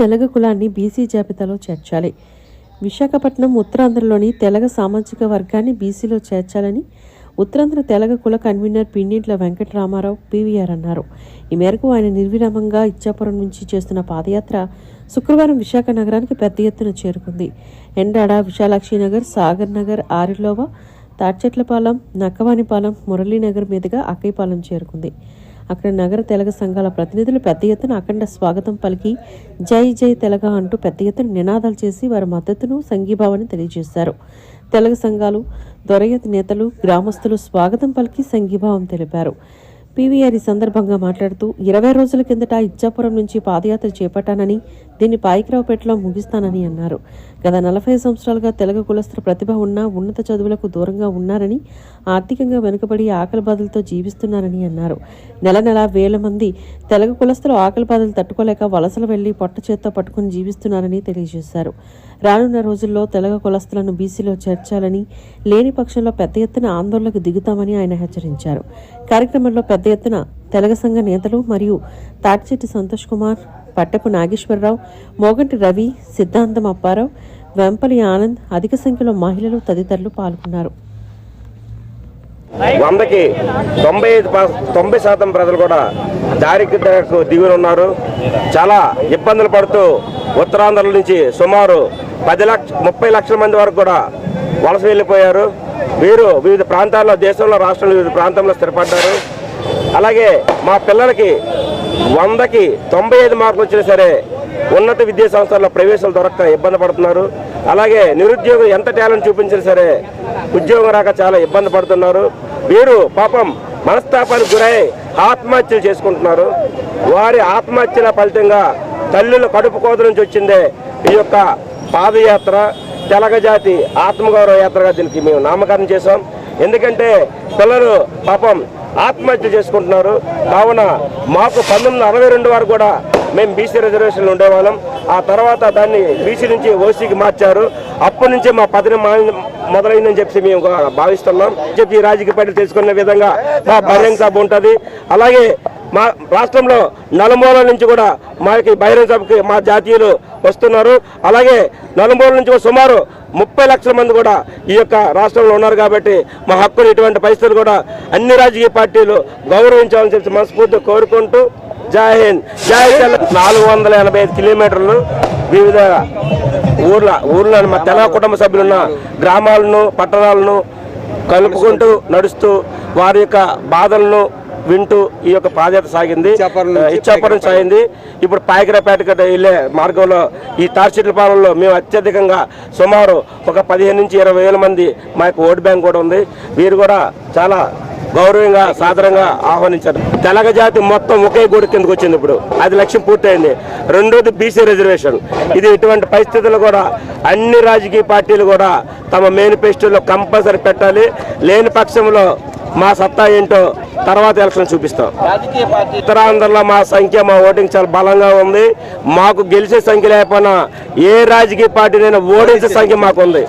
తెలగ కులాన్ని బీసీ జాబితాలో చేర్చాలి. విశాఖపట్నం ఉత్తరాంధ్రలోని తెలగ సామాజిక వర్గాన్ని బీసీలో చేర్చాలని ఉత్తరాంధ్ర తెలగ కుల కన్వీనర్ పిన్నింట్ల వెంకటరామారావు పీవీఆర్ అన్నారు. ఈ మేరకు ఆయన నిర్విరామంగా ఇచ్చాపురం నుంచి చేస్తున్న పాదయాత్ర శుక్రవారం విశాఖ నగరానికి పెద్ద ఎత్తున చేరుకుంది. ఎండాడ విశాలాక్షి నగర్ సాగర్ నగర్ ఆరిలోవ తాడ్చెట్లపాలెం నక్కవానిపాలెం మురళీనగర్ మీదుగా అక్కైపాలెం చేరుకుంది. అక్కడ నగర తెలగ సంఘాల ప్రతినిధులు పెద్ద ఎత్తున అఖండ స్వాగతం పలికి జై జై తెలగ అంటూ పెద్ద ఎత్తున నినాదాలు చేసి వారి మద్దతును సంఘీభావాన్ని తెలియజేశారు. తెలగ సంఘాలు దొరయత్ నేతలు గ్రామస్తులు స్వాగతం పలికి సంఘీభావం తెలిపారు. పీవీఆర్ ఈ సందర్భంగా మాట్లాడుతూ ఇరవై రోజుల కిందట ఇచ్చాపురం నుంచి పాదయాత్ర చేపట్టానని దీన్ని పాయికరావుపేటలో ముగిస్తానని అన్నారు. గత నలభై సంవత్సరాలుగా తెలుగు కులస్తుల ప్రతిభ ఉన్నా ఉన్నత చదువులకు దూరంగా ఉన్నారని ఆర్థికంగా వెనుకబడి ఆకలి బాధలతో జీవిస్తున్నారని అన్నారు. నెల నెల వేల మంది తెలుగు కులస్తులు ఆకలి బాధలు తట్టుకోలేక వలసలు వెళ్ళి పొట్ట చేత్తో పట్టుకుని జీవిస్తున్నారని తెలియజేశారు. రానున్న రోజుల్లో తెలుగు కులస్తులను బీసీలో చేర్చాలని లేని పక్షంలో పెద్ద ఎత్తున ఆందోళనకు దిగుతామని ఆయన హెచ్చరించారు. కార్యక్రమంలో పెద్ద పెద్ద ఎత్తున తెలగ సంఘ నేతలు మరియు తాటిచెట్టి సంతోష్ కుమార్ పట్టపు నాగేశ్వరరావు మోగంటి రవి సిద్ధాంతం అప్పారావు వెంపలి ఆనంద్ అధిక సంఖ్యలో మహిళలు తదితరులు పాల్గొన్నారు. వందకి తొంభై ఐదు తొంభై శాతం ప్రజలు కూడా దారిద్రకు దిగులు ఉన్నారు. చాలా ఇబ్బందులు పడుతూ ఉత్తరాంధ్ర నుంచి సుమారు పది లక్ష ముప్పై లక్షల మంది వరకు కూడా వలస వెళ్ళిపోయారు. వీరు వివిధ ప్రాంతాల్లో దేశంలో రాష్ట్రంలో వివిధ ప్రాంతంలో స్థిరపడ్డారు. అలాగే మా పిల్లలకి వందకి తొంభై ఐదు మార్కులు వచ్చినా సరే ఉన్నత విద్యా సంస్థల్లో ప్రవేశాలు దొరక్క ఇబ్బంది పడుతున్నారు. అలాగే నిరుద్యోగులు ఎంత టాలెంట్ చూపించినా సరే ఉద్యోగం రాక చాలా ఇబ్బంది పడుతున్నారు. వీరు పాపం మనస్తాపానికి గురై ఆత్మహత్యలు చేసుకుంటున్నారు. వారి ఆత్మహత్యల ఫలితంగా తల్లుల కడుపు కోత నుంచి వచ్చిందే ఈ యొక్క పాదయాత్ర. తెలగజాతి ఆత్మగౌరవ యాత్రగా దీనికి మేము నామకరణం చేశాం. ఎందుకంటే పిల్లలు పాపం ఆత్మహత్య చేసుకుంటున్నారు. కావున మాకు పంతొమ్మిది అరవై రెండు వరకు కూడా మేము బీసీ రిజర్వేషన్లు ఉండేవాళ్ళం. ఆ తర్వాత దాన్ని బీసీ నుంచి ఓసీకి మార్చారు. అప్పటి నుంచి మా పదవి మొదలైందని చెప్పి మేము భావిస్తున్నాం. చెప్పి ఈ రాజకీయ పార్టీలు తెలుసుకునే విధంగా మా బహిరంగ సభ ఉంటుంది. అలాగే మా రాష్ట్రంలో నలుమూల నుంచి కూడా మాకి బహిరంగ సభకి మా జాతీయులు వస్తున్నారు. అలాగే నలుమూల నుంచి కూడా సుమారు ముప్పై లక్షల మంది కూడా ఈ యొక్క రాష్ట్రంలో ఉన్నారు కాబట్టి మా హక్కులు ఇటువంటి పరిస్థితులు కూడా అన్ని రాజకీయ పార్టీలు గౌరవించాలని చెప్పి మనస్ఫూర్తిగా కోరుకుంటూ జై హింద్. జై నాలుగు వందల ఎనభై ఐదు కిలోమీటర్లు వివిధ ఊర్ల ఊర్లో మా తెలంగాణ కుటుంబ సభ్యులున్న గ్రామాలను పట్టణాలను కలుపుకుంటూ నడుస్తూ వారి యొక్క బాధలను వింటూ ఈ యొక్క పాదయాత్ర సాగింది. ఇచ్చాపురం సాగింది ఇప్పుడు పాయకరాపేటకి వెళ్ళే మార్గంలో ఈ తార్చెట్ల పాలనలో మేము అత్యధికంగా సుమారు ఒక పదిహేను నుంచి ఇరవై వేల మంది మా యొక్క ఓటు బ్యాంక్ కూడా ఉంది. వీరు కూడా చాలా గౌరవంగా సాదరంగా ఆహ్వానించారు. తెలగ జాతి మొత్తం ఒకే గూడు కిందకు వచ్చింది ఇప్పుడు. అది లక్ష్యం పూర్తయింది. రెండోది బీసీ రిజర్వేషన్. ఇది ఇటువంటి పరిస్థితులు కూడా అన్ని రాజకీయ పార్టీలు కూడా తమ మేనిఫెస్టోలో కంపల్సరీ పెట్టాలి. లేని పక్షంలో మా సత్తా ఏంటో తర్వాత ఎలక్షన్ చూపిస్తాం. ఉత్తరాంధ్రలో మా సంఖ్య మా ఓటింగ్ చాలా బలంగా ఉంది. మాకు గెలిచే సంఖ్య లేకపోయినా ఏ రాజకీయ పార్టీనైనా ఓడించే సంఖ్య మాకు ఉంది